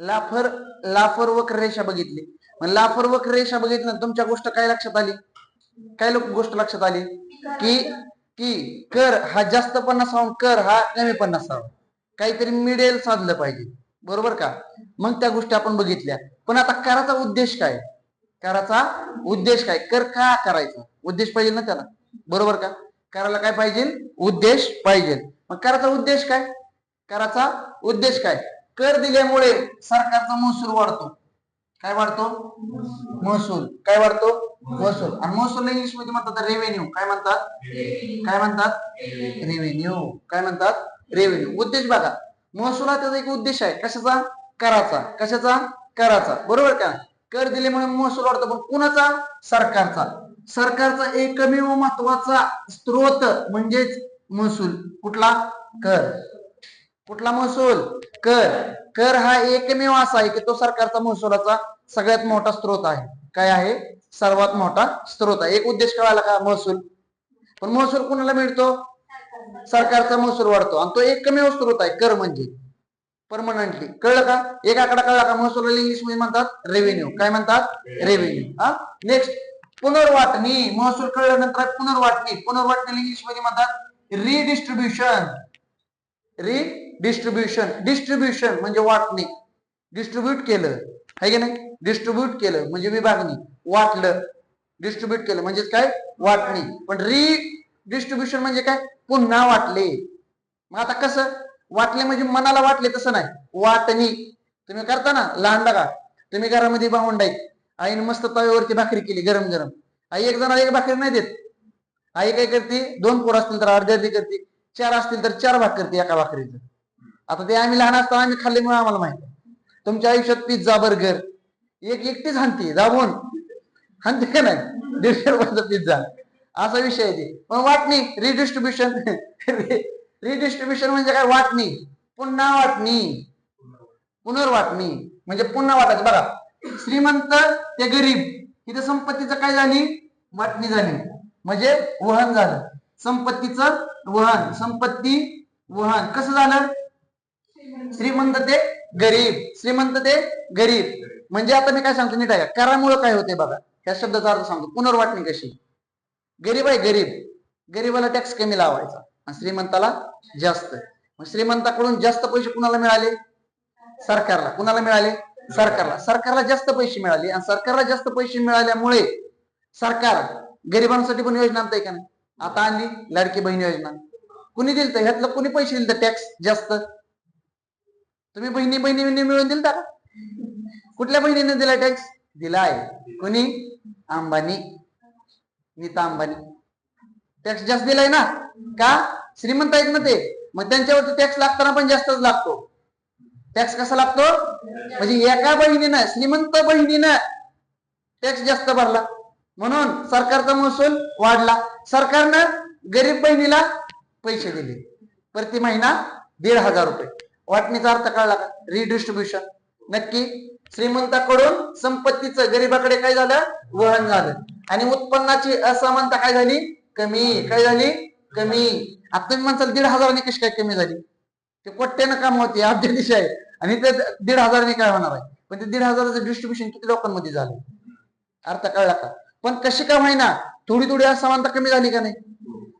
लाफर लाफर वक्र रेषा बघितली. मग लाफर वक्र रेषा बघितली तुमच्या गोष्ट काय लक्षात आली? काय लोक गोष्ट लक्षात आली? की की कर हा जास्त पन्नास कर हा कमी पन्नास काहीतरी मिडेल साधलं पाहिजे. बरोबर का? मग त्या गोष्टी आपण बघितल्या. पण आता कराचा उद्देश काय? कराचा उद्देश काय? कर का करायचा? उद्देश पाहिजे ना त्याला. बरोबर का? करायला काय पाहिजे? उद्देश पाहिजे. मग कराचा उद्देश काय? कराचा उद्देश काय? कर दिल्यामुळे सरकारचा महसूल वाढतो. काय वाढतो? महसूल. काय वाढतो? महसूल. आणि महसूल इंग्लिशमध्ये म्हणतात रेव्हेन्यू काय म्हणतात? काय म्हणतात? रेव्हेन्यू काय म्हणतात? रेव्हेन्यू उद्देश बघा. महसूल हा त्याचा एक उद्देश आहे. कशाचा? कराचा. कशाचा? कराचा. बरोबर का? कर दिल्यामुळे महसूल वाढतो. पण कुणाचा? सरकारचा. सरकारचा एकमेव महत्त्वाचा स्त्रोत म्हणजेच महसूल. कुठला? कर. कुठला महसूल? कर. कर हा एकमेव असा आहे की तो सरकारचा महसुलाचा सगळ्यात मोठा स्त्रोत आहे. काय आहे? सर्वात मोठा स्त्रोत आहे. एक उद्देश कळाला का महसूल? पण महसूल कुणाला मिळतो? सरकारचा महसूल वाढतो. आणि तो एकमेव स्त्रोत आहे कर म्हणजे. परमनंटली. कळलं का? एक आकडा कळला का? महसूल इंग्लिशमध्ये म्हणतात रेव्हेन्यू काय म्हणतात? रेव्हेन्यू हा? नेक्स्ट पुनर्वाटणी. महसूल कळल्यानंतर पुनर्वाटणी. पुनर्वाटणी इंग्लिशमध्ये म्हणतात रिडिस्ट्रीब्युशन री डिस्ट्रीब्युशन म्हणजे वाटणे. डिस्ट्रीब्यूट केलं. आहे की नाही? डिस्ट्रीब्यूट केलं म्हणजे विभागणी. वाटलं. डिस्ट्रीब्यूट केलं म्हणजेच काय? वाटणी. पण री डिस्ट्रीब्युशन म्हणजे काय? पुन्हा वाटले. मग आता कसं? वाटले म्हणजे मनाला वाटले तसं नाही. वाटणी. तुम्ही करता ना? लहान का तुम्ही घरामध्ये भावंड आईने मस्त तव्यावरती भाकरी केली गरम गरम. आई एक जणाला एक भाकरी नाही देत. आई काय करते? दोन पोर असतील तर अर्धी अर्धी करते. चार असतील तर चार भाग करते एका भाकरीचं. आता ते आम्ही लहान असताना आम्ही खाल्ल्यामुळे आम्हाला माहिती तुमच्या आयुष्यात पिझ्झा बर्गर एक एकटीच हानते दाबून. हानते का नाही? दीडशे रुपयाचा पिझ्झा. असा विषय आहे ते. पण वाटणी रिडिस्ट्रीब्युशन रिडिस्ट्रीब्युशन म्हणजे काय? वाटणी. पुन्हा वाटणी. पुनर्वाटणी. म्हणजे पुन्हा वाटायचं. बघा श्रीमंत ते गरीब इथं संपत्तीचं काय झाली? वाटणी झाली. म्हणजे वहन झालं. संपत्तीचं वहन. संपत्ती वहन. कसं झालं? श्रीमंत ते गरीब श्रीमंत ते गरीब. म्हणजे आता मी काय सांगतो नीट आहे करामुळे काय होते बघा. ह्या शब्दाचा अर्थ सांगतो. पुनर्वाटणी कशी? गरीब आहे गरीब. गरीबाला टॅक्स कमी लावायचा. आणि श्रीमंताला जास्त. मग श्रीमंताकडून जास्त पैसे कुणाला मिळाले? सरकारला. कुणाला मिळाले? सरकारला. सरकारला जास्त पैसे मिळाले. आणि सरकारला जास्त पैसे मिळाल्यामुळे सरकार गरिबांसाठी पण योजना आणताय का नाही? आता आणली लाडकी बहीण योजना. कुणी दिल तर ह्यातलं कुणी पैसे दिलं तर टॅक्स जास्त. तुम्ही बहिणी बहिणी बहिणी मिळून दिलता का कुठल्या बहिणीने दिला टॅक्स दिलाय. कुणी? अंबानी. नीता अंबानी. टॅक्स जास्त दिलाय ना? का? श्रीमंत आहेत ना ते. मग त्यांच्यावरती टॅक्स लागताना पण जास्तच लागतो. टॅक्स कसा लागतो? म्हणजे एका बहिणीनं श्रीमंत बहिणीनं टॅक्स जास्त भरला. म्हणून सरकारचा महसूल वाढला. सरकारनं गरीब बहिणीला पैसे दिले. प्रति महिना दीड हजार रुपये. वाटणीचा अर्थ कळला का? रिडिस्ट्रीब्युशन नक्की. श्रीमंताकडून संपत्तीचं गरीबाकडे काय झालं? वहन झालं. आणि उत्पन्नाची असमानता काय झाली? कमी. काय झाली? कमी. आता तुम्ही म्हणसाल दीड हजारांनी कशी काय कमी झाली? ते कोट्यानं काम होते अब्जा दिशा आहे. आणि ते दीड हजारांनी काय होणार आहे. पण ते दीड हजाराचं डिस्ट्रीब्युशन किती लोकांमध्ये झालं? अर्थ कळला का? पण कशी का होईना? थोडी थोडी असमानता कमी झाली का नाही?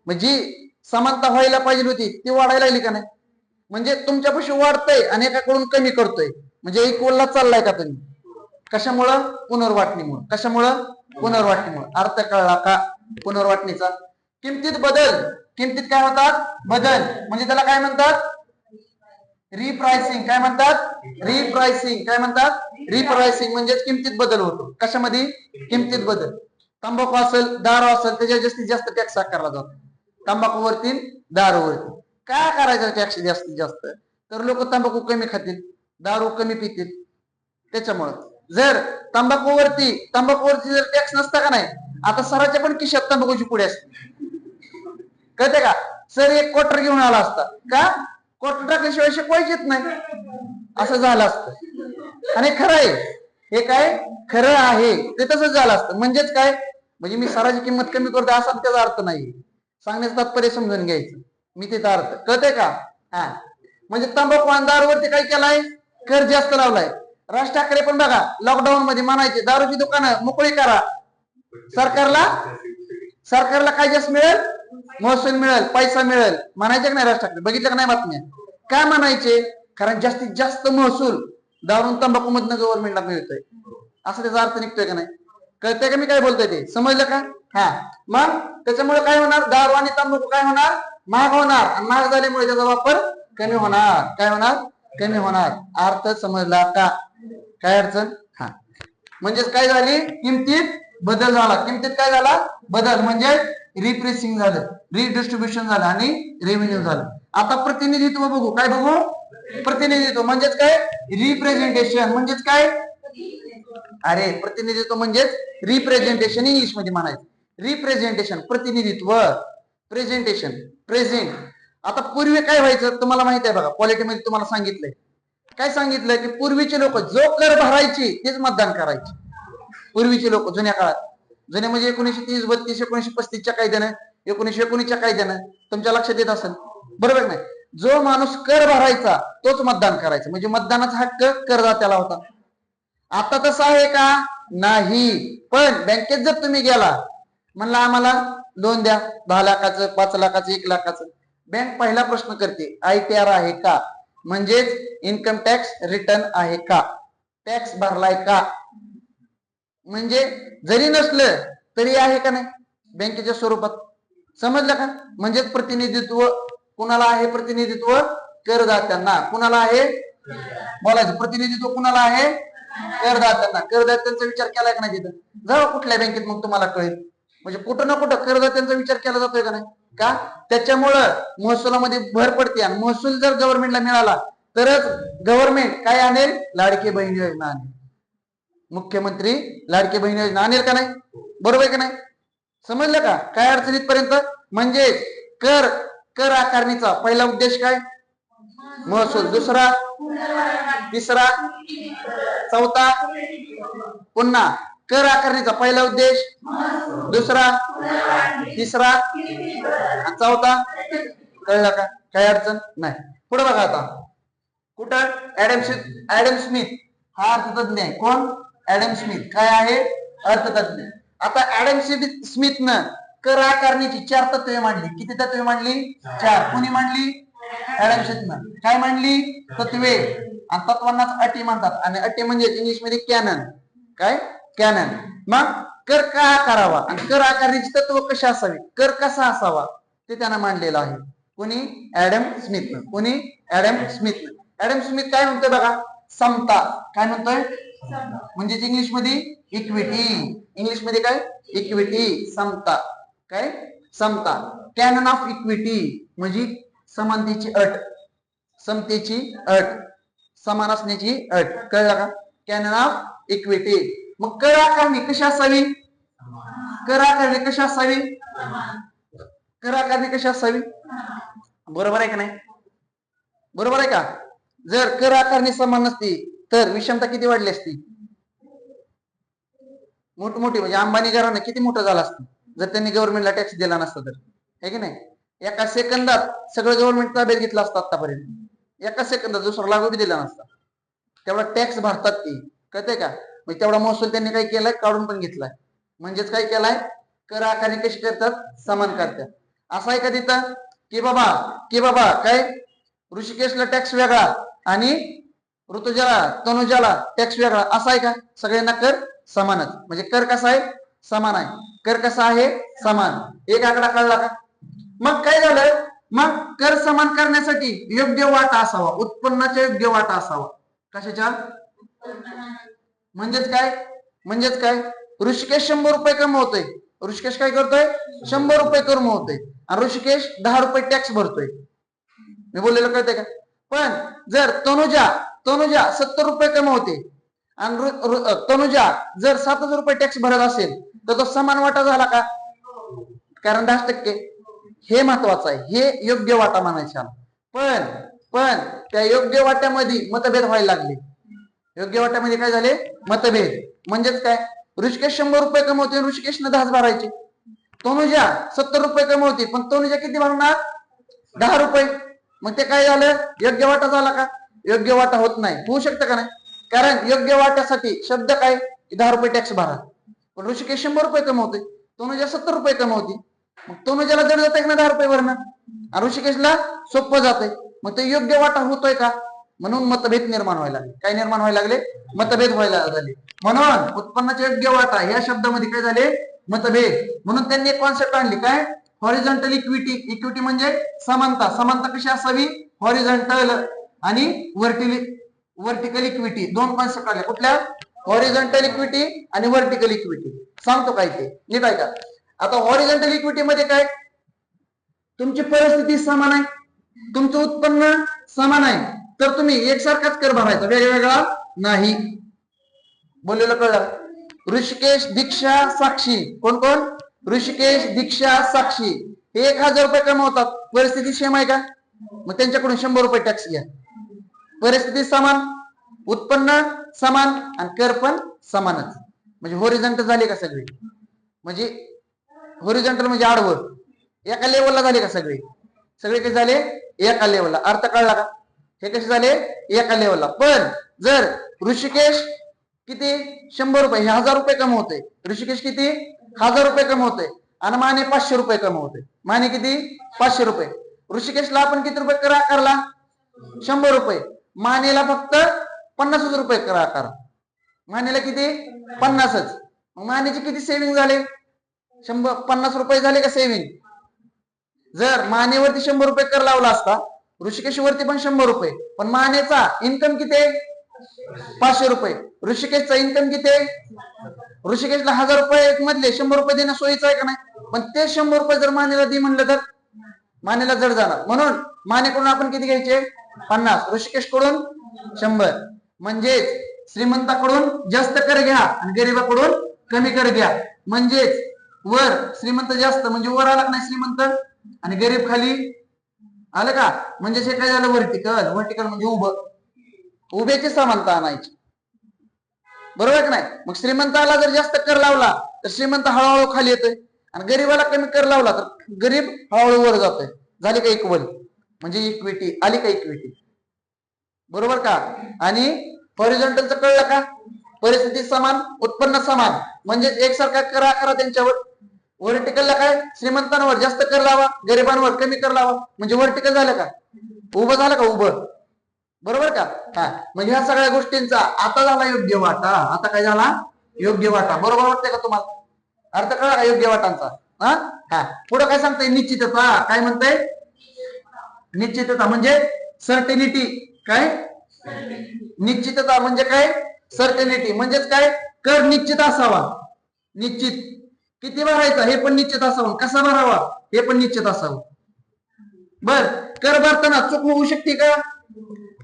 म्हणजे समानता व्हायला पाहिजे होती ती वाढायला लागली का नाही? म्हणजे तुमच्यापाशी वाढतंय आणि एकाकडून कमी करतोय. म्हणजे इक्वलला चाललाय का तुम्ही? कशामुळं? पुनर्वाटणीमुळं. कशामुळं? पुनर्वाटणीमुळं. अर्थ कळला का? पुनर्वाटणीचा. किमतीत बदल. किमतीत काय म्हणतात बदल. म्हणजे त्याला काय म्हणतात? रिप्रायसिंग. काय म्हणतात? रिप्रायसिंग. काय म्हणतात? रिप्रायसिंग म्हणजेच किमतीत बदल होतो. कशामध्ये? किमतीत बदल. तंबाखू असेल दारू असेल त्याच्या जास्तीत जास्त टॅक्स आकारला जातो. तंबाखूवरती दारूवरती. काय करायचं टॅक्स जास्तीत जास्त? तर लोक तंबाखू कमी खातील दारू कमी पितील. त्याच्यामुळं. जर तंबाखूवरती तंबाखूवरती जर टॅक्स नसता का नाही आता सराच्या पण किशात तंबाखूची पुढे असते. कळते का? सर एक क्वार्टर घेऊन आला असता. का? क्वार्टर टाकल्याशिवाय शिकवायचेच नाही. असं झालं असतं. आणि खरं आहे. हे काय? खरं आहे. ते तसंच झालं असतं. म्हणजेच काय? म्हणजे मी सराची किंमत कमी करतो असा त्याचा अर्थ नाही सांगण्याचं तात्पर्य समजून घ्यायचं. मी तिचा अर्थ कळते का? हा. म्हणजे तंबाखू आणि दारूवरती काय केलाय? कर जास्त लावलाय. राज ठाकरे पण बघा लॉकडाऊन मध्ये म्हणायचे दारूची दुकानं मोकळी करा. सरकारला सरकारला काय जास्त मिळेल? महसूल मिळेल पैसा मिळेल. म्हणायचे का नाही राज ठाकरे? बघितलं का नाही बातम्या? काय म्हणायचे? कारण जास्तीत जास्त महसूल दारू तंबाखू मधनं गव्हर्नमेंटला मिळतोय. असं त्याचा अर्थ निघतोय का नाही? कळतंय का मी काय बोलतोय ते? समजलं का? हा. मग त्याच्यामुळे काय होणार? दारू आणि तंबाखू काय होणार? महाग होणार. आणि महाग झाल्यामुळे त्याचा वापर कमी होणार. काय होणार? कमी होणार. अर्थ समजला का? काय अडचण? हा. म्हणजेच काय झाली? किमतीत बदल झाला. किमतीत काय झाला? बदल. म्हणजे रिप्रेसिंग झालं. रिडिस्ट्रीब्युशन झालं आणि रेव्हेन्यू झालं. आता प्रतिनिधित्व बघू. काय बघू? प्रतिनिधित्व. म्हणजेच काय? रिप्रेझेंटेशन म्हणजेच काय? अरे प्रतिनिधित्व म्हणजेच रिप्रेझेंटेशन इंग्लिशमध्ये म्हणायचं. रिप्रेझेंटेशन प्रतिनिधित्व. प्रेझेंटेशन प्रेझेंट आता पूर्वी काय व्हायचं तुम्हाला माहिती आहे बघा पॉलिटी मध्ये तुम्हाला सांगितलंय. काय सांगितलंय की पूर्वीचे लोक जो कर भरायचे तेच मतदान करायचे. पूर्वीचे लोक जुन्या काळात. जुने म्हणजे एकोणीशे तीस बत्तीस एकोणीशे पस्तीसच्या कायद्यानं एकोणीशे एकोणीसच्या कायद्यानं. तुमच्या लक्षात येत असेल. बरोबर नाही? जो माणूस कर भरायचा तोच मतदान करायचा. म्हणजे मतदानाचा हक्क करदात्याला होता. आता तसं आहे का? नाही. पण बँकेत जर तुम्ही गेला म्हणला आम्हाला लोन द्या दहा लाखाचं पाच लाखाचं एक लाखाचं. बँक पहिला प्रश्न करते आय टी आर आहे का? म्हणजेच इन्कम टॅक्स रिटर्न आहे का? टॅक्स भरलाय का? म्हणजे जरी नसलं तरी आहे का नाही? बँकेच्या स्वरूपात. समजलं का? म्हणजेच प्रतिनिधित्व कुणाला आहे प्रतिनिधित्व? करदात्यांना. कुणाला आहे? बोलायचं. प्रतिनिधित्व कुणाला आहे? करदात्यांना. करदात्यांचा विचार केलाय का नाही तिथं? जाऊ कुठल्या बँकेत मग तुम्हाला कळेल. म्हणजे कुठं ना कुठं करदात्यांचा विचार केला जातोय का नाही? का? त्याच्यामुळं महसुलामध्ये भर पडते. आणि महसूल जर गव्हर्नमेंटला मिळाला तरच गव्हर्नमेंट काय आणेल? लाडकी बहीण योजना आणेल. मुख्यमंत्री लाडकी बहीण योजना आणेल का नाही? बरोबर आहे का नाही? समजलं का? काय अडचणीत पर्यंत म्हणजे कर कर आकारणीचा पहिला उद्देश काय? महसूल. दुसरा? तिसरा? चौथा? पुन्हा कर आकारणीचा पहिला उद्देश? दुसरा? तिसरा? चौथा? कळला का? काय अडचण नाही. पुढे बघा आता. कुठं? ऍडम स्मिथ ऍडम स्मिथ हा अर्थतज्ञ आहे. कोण? ऍडम स्मिथ काय आहे? अर्थतज्ञ. आता ऍडम स्मिथ स्मिथनं कर आकारणीची चार तत्वे मांडली. किती तत्वे मांडली? चार. कुणी मांडली? ऍडम स्मिथनं काय मांडली? तत्वे. आणि तत्वांनाच अटी म्हणतात आणि अटी म्हणजे इंग्लिशमध्ये कॅनन काय? कॅनन मग? कर का करावा? आणि कर आकारणीची तत्व कशी असावी? कर कसा असावा? ते त्यांना मांडलेलं आहे. कोणी? ऍडम स्मिथनं कोणी? ऍडम स्मिथनं ऍडम स्मिथ काय म्हणतोय बघा? समता. काय म्हणतोय? म्हणजे इंग्लिशमध्ये इक्विटी इंग्लिशमध्ये काय? इक्विटी समता. काय? समता. कॅनन ऑफ इक्विटी म्हणजे समानतेची अट. समतेची अट. समान असण्याची अट. कळलं का? कॅनन ऑफ इक्विटी मग कर आकारणी कशी असावी? कर आकारणी कशी असावी? कर आकारणी कशी असावी? बरोबर आहे का नाही? बरोबर आहे का? जर कर आकारणी समान नसती तर विषमता किती वाढली असती? मोठमोठी म्हणजे अंबानी घरांना किती मोठं झालं असतं? जर त्यांनी गव्हर्नमेंटला टॅक्स दिला नसता तर. हे की नाही? एका सेकंदात सगळं गव्हर्नमेंट ताब्यात घेतलं असतं आतापर्यंत. एका सेकंदात दुसरा लागू बी दिला नसता. तेवढा टॅक्स भरतात ती. कळते का? म्हणजे तेवढा महसूल त्यांनी काय केलाय? काढून पण घेतलाय. म्हणजेच काय केलाय? कर आकारणी कशी करतात? समान करतात. असं आहे का तिथं की बाबा की बाबा काय? ऋषिकेशला टॅक्स वेगळा आणि ऋतुजाला तनुजाला टॅक्स वेगळा. असा आहे का? सगळ्यांना कर समानच. म्हणजे कर कसा आहे? समान आहे. कर कसा आहे? समान. एक आकडा कळला का? मग काय झालं? मग कर समान करण्यासाठी योग्य वाटा असावा. उत्पन्नाचा योग्य वाटा असावा. कशाच्या? म्हणजेच काय? म्हणजेच काय? ऋषिकेश शंभर रुपये कमवतोय ऋषिकेश काय करतोय? शंभर रुपये कमवतोय आणि ऋषिकेश दहा रुपये टॅक्स भरतोय. मी बोललेलं कळतंय का? पण जर तनुजा तनुजा सत्तर रुपये कमवते आणि तनुजा जर सात हजार रुपये टॅक्स भरत असेल तर तो समान वाटा झाला का? कारण दहा टक्के. हे महत्वाचं आहे. हे योग्य वाटा म्हणायचा पण पण त्या योग्य वाट्यामध्ये मतभेद व्हायला लागले. योग्य वाट्यामध्ये काय झाले? मतभेद. म्हणजेच काय? ऋषिकेश शंभर रुपये कमवते ऋषिकेशनं दहाच भरायचे. तनुजा सत्तर रुपये कमवते पण तनुजा किती भरणार? दहा रुपये. मग ते काय झालं? योग्य वाटा झाला का? योग्य वाटा होत नाही. होऊ शकतं का नाही? कारण योग्य वाट्यासाठी शब्द काय? दहा रुपये टॅक्स भरा. पण ऋषिकेश शंभर रुपये कमवते तनुजा सत्तर रुपये कमवते. मग तनुजाला जड जाते ना दहा रुपये भरणं? आणि ऋषिकेशला सोपं जाते मग ते योग्य वाटा होतोय का? म्हणून मतभेद निर्माण व्हायला लागले. काय निर्माण व्हायला लागले? मतभेद व्हायला झाले म्हणून उत्पन्नाचे योग्य वाटा या शब्दामध्ये काय झाले? मतभेद. म्हणून त्यांनी एक कॉन्सेप्ट आणली. काय? हॉरिझॉन्टल इक्विटी इक्विटी म्हणजे समानता. समानता कशी असावी? हॉरिझॉन्टल आणि वर्टिली वर्टिकल इक्विटी दोन कॉन्सेप्ट आले कुठल्या? हॉरिझॉन्टल इक्विटी आणि वर्टिकल इक्विटी सांगतो काय ते? नीट आहे का आता हॉरिझॉन्टल इक्विटी मध्ये काय? तुमची परिस्थिती समान आहे. तुमचं उत्पन्न समान आहे. तर तुम्ही एकसारखाच कर भरायचा वेगवेगळा नाही. बोललेलं कळलं? ऋषिकेश दीक्षा साक्षी. कोण कोण? ऋषिकेश दीक्षा साक्षी. हे एक हजार रुपये कमवतात. परिस्थिती सेम आहे का? मग त्यांच्याकडून शंभर रुपये टॅक्स घ्या. परिस्थिती समान उत्पन्न समान आणि कर पण समानच. म्हणजे होरिझंटल झाले का सगळे? म्हणजे होरिझंटल म्हणजे आडवं. एका लेवलला झाले का सगळे? सगळे काय झाले एका लेवलला अर्थ कळला का? हे कसे झाले? एका लेवलला पण जर ऋषिकेश किती? शंभर रुपये. हे हजार रुपये कमवते ऋषिकेश किती? हजार रुपये कमवते आणि माने पाचशे रुपये कमवते माने किती? पाचशे रुपये. ऋषिकेशला आपण किती रुपये कर आकारला? शंभर रुपये. मानेला फक्त पन्नासच रुपये कर आकार. मानेला किती? पन्नासच. मानेची मानेचे किती सेव्हिंग झाले? शंभर पन्नास रुपये झाले का सेव्हिंग जर मानेवरती शंभर रुपये कर लावला असता ऋषिकेशवरती पण शंभर रुपये. पण मानेचा इन्कम किती आहे? पाचशे रुपये. ऋषिकेशचा इन्कम किती आहे? ऋषिकेशला हजार रुपये मधले शंभर रुपये देणं सोयीचं आहे का नाही? पण ते शंभर रुपये जर मानेला दे म्हणलं तर? मानेला जड जाणार. म्हणून मानेकडून आपण किती घ्यायचे? पन्नास. ऋषिकेशकडून शंभर. म्हणजेच श्रीमंताकडून जास्त कर घ्या आणि गरीबाकडून कमी कर घ्या. म्हणजेच वर श्रीमंत जास्त म्हणजे वर आला नाही श्रीमंत? आणि गरीब खाली आलं का? म्हणजे हे काय झालं व्हर्टिकल व्हर्टिकल म्हणजे उभं. उभ्याची समानता आणायची? बरोबर का नाही? मग श्रीमंताला जर जास्त कर लावला तर श्रीमंत हळूहळू खाली येतोय. आणि गरीबाला कमी कर लावला तर गरीब हळूहळू वर जातोय. झाली का इक्वल? म्हणजे इक्विटी आली का इक्विटी बरोबर का? आणि हॉरिझॉन्टलचं कळलं का? परिस्थिती समान उत्पन्न समान. म्हणजे एकसारखा कर करा त्यांच्यावर. व्हर्टिकलला काय? श्रीमंतांवर जास्त कर लावा गरिबांवर कमी कर लावा. म्हणजे व्हर्टिकल झालं का? उभं झालं का उभं? बरोबर का? हा. म्हणजे ह्या सगळ्या गोष्टींचा आता झाला योग्य वाटा. आता काय झाला? योग्य वाटा. बरोबर वाटतंय का तुम्हाला? अर्थ कळला का योग्य वाटांचा? हा? हा. पुढे काय सांगताय? निश्चितता. काय म्हणताय? निश्चितता म्हणजे सर्टेनिटी काय? निश्चितता म्हणजे काय? सर्टेनिटी म्हणजेच काय? कर निश्चित असावा. निश्चित. किती भरायचा? हे पण निश्चित असावं. कसा भरावा? हे पण निश्चित असावं. बर. कर भरताना चूक होऊ शकते का?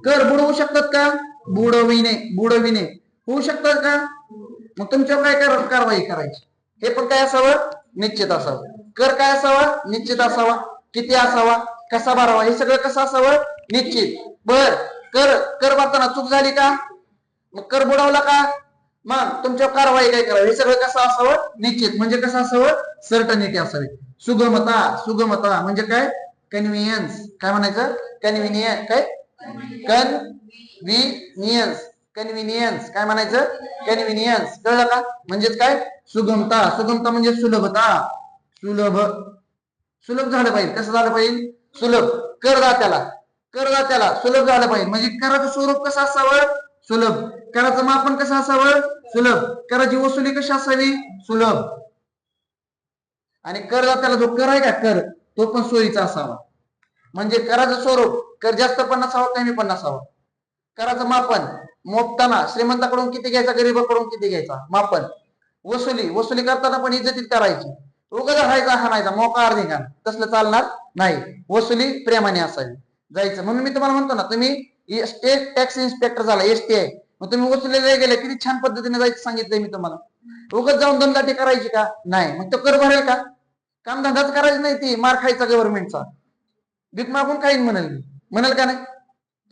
कर बुडवू शकतात का? बुडविणे. बुडविणे. होऊ शकतात का? मग तुमच्यावर काय कर- कारवाई करायची? हे पण काय असावं? निश्चित असावं. कर काय असावा? निश्चित असावा. किती असावा? कसा भरावा? हे सगळं कसं असावं? निश्चित. बर. कर कर भरताना चूक झाली का? मग कर बुडवला का? मग तुमच्या कारवाई काय करावी? हे सगळं कसं असावं? निश्चित. म्हणजे कसं असावं? सर्टनिटी असावी. सुगमता सुगमता म्हणजे काय? कन्व्हिनियन्स काय म्हणायचं? कन्व्हिनियन्स काय? कन्व्हिनियन्स कन्व्हिनियन्स काय म्हणायचं? कन्व्हिनियन्स कळलं का? म्हणजेच काय? सुगमता. सुगमता म्हणजे सुलभता. सुलभ. सुलभ झालं पाहिजे. कसं झालं पाहिजे? सुलभ. करदात्याला. करदात्याला सुलभ झालं पाहिजे. म्हणजे कराचं स्वरूप कसं असावं? सुलभ. कराचं मापन कसं असावं? सुलभ. कराची वसुली कशी असावी? सुलभ. आणि करदात्याला जो कर आहे का कर तो पण सोयीचा असावा. म्हणजे कराचं स्वरूप कर जास्त पण नसावा कमी पण नसावा. कराचं मापन मोपताना श्रीमंताकडून किती घ्यायचा गरीबाकडून किती घ्यायचा? मापन. वसुली वसुली करताना पण इज्जतीत करायची. उगाच हा हाणायचा मोका अर्धिंगान तसलं चालणार नाही. वसुली प्रेमाने असावी. जायचं. म्हणून मी तुम्हाला म्हणतो ना तुम्ही स्टेट टॅक्स इन्स्पेक्टर झाला एसटीआय मग तुम्ही वसुलीला गेले किती छान पद्धतीने जायचं सांगितलंय मी तुम्हाला. उगत जाऊन दमदाटी करायची का? नाही. मग तो कर भरेल का? काम धंदाच करायचं नाही ती मार खायचा गव्हर्नमेंटचा भीक मागून खाईन म्हणाल मी म्हणाल का नाही?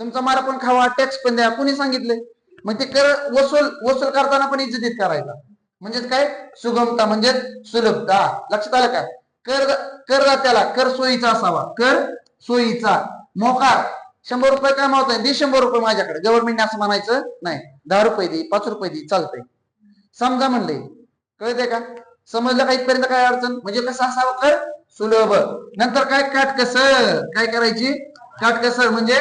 तुमचा मार पण खावा टॅक्स पण द्या कुणी सांगितले मग ते कर वसूल वसूल करताना पण इज्जतीत करायचा. म्हणजेच काय? सुगमता म्हणजे सुलभता. लक्षात आलं का? कर करदात्याला कर सोयीचा असावा. कर सोयीचा. मोकार. शंभर रुपये कमावत आहे दे शंभर रुपये माझ्याकडे. गव्हर्नमेंटने असं म्हणायचं नाही. दहा रुपये दे पाच रुपये दे चालतंय. समजा म्हणले कळते का? समजलं का इथपर्यंत काय अडचण? म्हणजे कसं असावं? कर सुलभ. नंतर काय काटकसर? काय करायची? काटकसर म्हणजे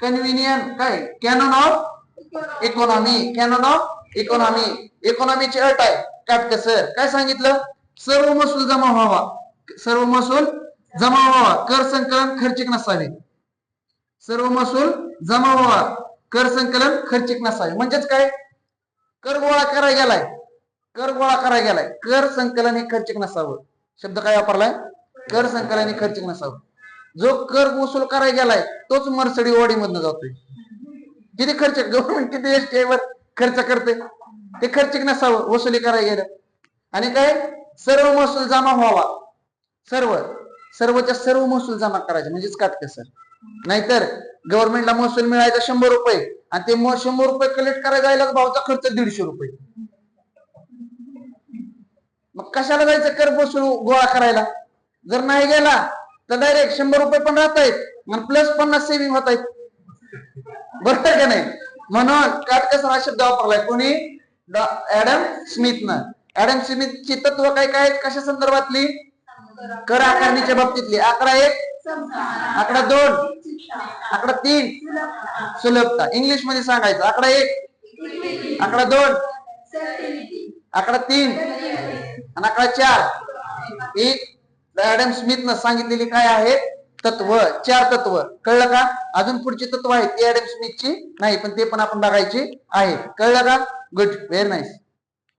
कन्व्हिनियन काय? Canon of economy canon of economy इकॉनॉमीची अट आहे. काटकसर. काय सांगितलं? सर्व महसूल जमा व्हावा. सर्व महसूल जमा व्हावा. कर संकलन खर्चिक नसावे. सर्व महसूल जमा व्हावा. कर संकलन खर्चिक नसावे. म्हणजेच काय? कर गोळा करायला गेलाय. कर गोळा करायला गेलाय. कर संकलन हे खर्चिक नसावं. शब्द काय वापरलाय? कर संकलन हे खर्चिक नसावं. जो कर वसूल करायला गेलाय तोच मर्सडी ओढी मधनं जातोय. किती खर्च? गव्हर्नमेंट किती एस वर खर्च करते ते खर्चिक नसावं वसुली करायला गेलं. आणि काय? सर्व महसूल जमा व्हावा. सर्व. सर्वच्या सर्व महसूल जमा करायचे. म्हणजेच काटकसर. नाहीतर गव्हर्नमेंटला महसूल मिळायचा शंभर रुपये आणि ते शंभर रुपये कलेक्ट करायला जायला भावचा खर्च दीडशे रुपये. मग कशाला जायचं कर वसूल गोळा करायला? जर नाही गेला तर डायरेक्ट शंभर रुपये पण राहत आहेत प्लस पन्नास सेव्हिंग होत आहेत. बरोबर का नाही? म्हणून काटकसर हा शब्द वापरलाय? कोणी? ऍडम स्मिथनं. ऍडम स्मिथची तत्व काय काय आहेत? कशा संदर्भातली? कर आकारणीच्या बाबतीतली. अकरा एक आकडा दोन. आकडा तीन. सुलभता. इंग्लिशमध्ये सांगायचं. आकडा एक. आकडा दोन. आकडा तीन. आणि आकडा चार. एक ऍडम न सांगितलेली काय आहे? तत्व. चार तत्व. कळलं का? अजून पुढची तत्व आहेत. ती ऍडम स्मिथची नाही पण ते पण आपण बघायची आहे. कळलं का? Good very nice